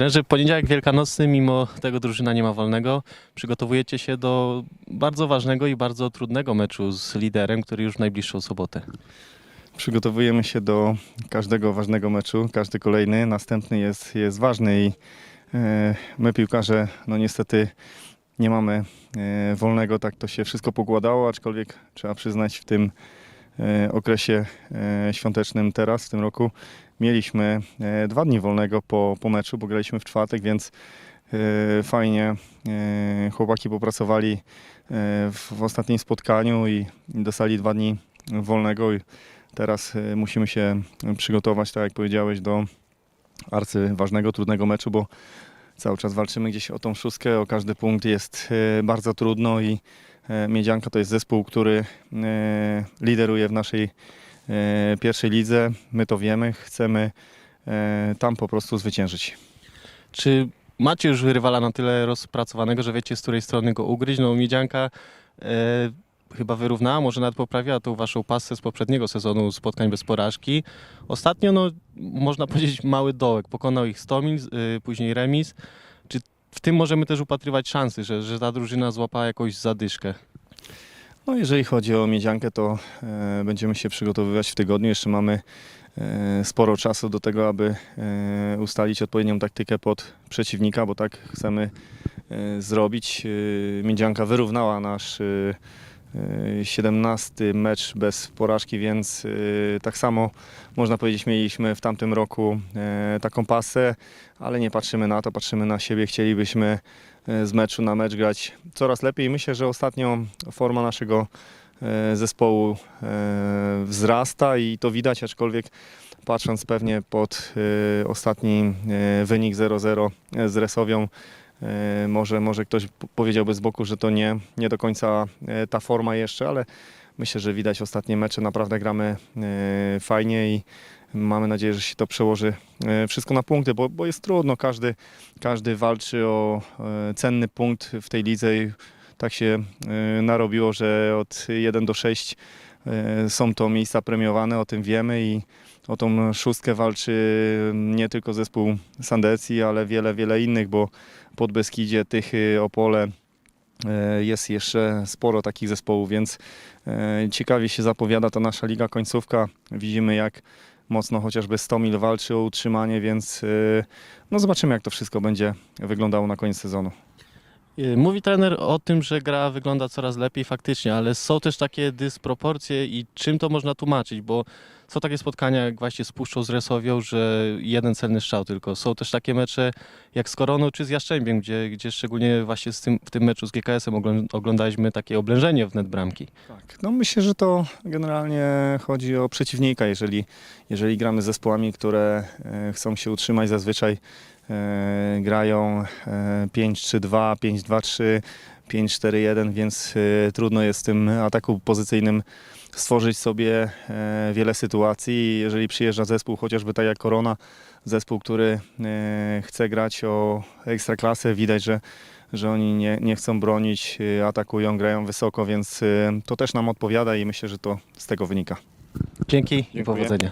Trenerze, poniedziałek wielkanocny, mimo tego drużyna nie ma wolnego, przygotowujecie się do bardzo ważnego i bardzo trudnego meczu z liderem, który już w najbliższą sobotę. Przygotowujemy się do każdego ważnego meczu, każdy kolejny, następny jest, jest ważny i e, my piłkarze, no niestety nie mamy e, wolnego, tak to się wszystko pokładało, aczkolwiek trzeba przyznać w tym okresie e, świątecznym teraz, w tym roku, mieliśmy e, dwa dni wolnego po, po meczu, bo graliśmy w czwartek, więc e, fajnie e, chłopaki popracowali e, w, w ostatnim spotkaniu i, dostali dwa dni wolnego i Teraz musimy się przygotować, tak jak powiedziałeś, do arcyważnego, trudnego meczu, bo cały czas walczymy gdzieś o tą szóstkę, o każdy punkt jest bardzo trudno i Miedzianka to jest zespół, który y, lideruje w naszej y, pierwszej lidze. My to wiemy, chcemy tam po prostu zwyciężyć. Czy macie już rywala na tyle rozpracowanego, że wiecie z której strony go ugryźć? No Miedzianka e, chyba wyrównała, może nawet poprawiła tą waszą pasę z poprzedniego sezonu spotkań bez porażki. Ostatnio, no można powiedzieć, mały dołek. Pokonał ich Stomin, y, później remis. Czy w tym możemy też upatrywać szansy, że, że ta drużyna złapała jakąś zadyszkę? No jeżeli chodzi o miedziankę, to e, będziemy się przygotowywać w tygodniu. Jeszcze mamy e, sporo czasu do tego, aby e, ustalić odpowiednią taktykę pod przeciwnika, bo tak chcemy e, zrobić. E, miedzianka wyrównała nasz e, e, 17 mecz bez porażki, więc e, tak samo można powiedzieć mieliśmy w tamtym roku e, taką pasę, ale nie patrzymy na to, patrzymy na siebie. Chcielibyśmy e, z meczu na mecz grać coraz lepiej. Myślę, że ostatnio forma naszego e, zespołu e, wzrasta i to widać, aczkolwiek patrząc pewnie pod e, ostatni e, wynik 0-0 z Resowią, e, może, może ktoś powiedziałby z boku, że to nie, nie do końca e, ta forma jeszcze, ale myślę, że widać ostatnie mecze, naprawdę gramy e, fajnie i mamy nadzieję, że się to przełoży e, wszystko na punkty, bo, bo jest trudno, każdy, każdy walczy o e, cenny punkt w tej lidze i tak się e, narobiło, że od 1 do 6 e, są to miejsca premiowane, o tym wiemy i o tą szóstkę walczy nie tylko zespół Sandecji, ale wiele, wiele innych, bo pod Beskidzie, Tychy, Opole jest jeszcze sporo takich zespołów, więc e, ciekawie się zapowiada ta nasza liga końcówka. Widzimy jak mocno chociażby Stomil walczy o utrzymanie, więc e, no zobaczymy jak to wszystko będzie wyglądało na koniec sezonu. Y, Mówi trener o tym, że gra wygląda coraz lepiej faktycznie, ale są też takie dysproporcje i czym to można tłumaczyć, bo są takie spotkania jak właśnie z Puszczą z Resowią, że jeden celny strzał tylko. Są też takie mecze jak z Koroną czy z Jaszczębiem, gdzie, gdzie szczególnie właśnie tym, w tym meczu z GKS-em oglą- oglądaliśmy takie oblężenie w net bramki. Tak, no myślę, że to generalnie chodzi o przeciwnika. Jeżeli, jeżeli gramy z zespołami, które e, chcą się utrzymać, zazwyczaj grają e, 5-3-2, 5-2-3, 5-4-1, więc e, trudno jest w tym ataku pozycyjnym stworzyć sobie e, wiele sytuacji. Jeżeli przyjeżdża zespół, chociażby tak jak Korona, zespół, który chce grać o ekstraklasę, widać, że że oni nie, nie chcą bronić, atakują, grają wysoko, więc to też nam odpowiada i myślę, że to z tego wynika. Dzięki i Dziękuję. powodzenia.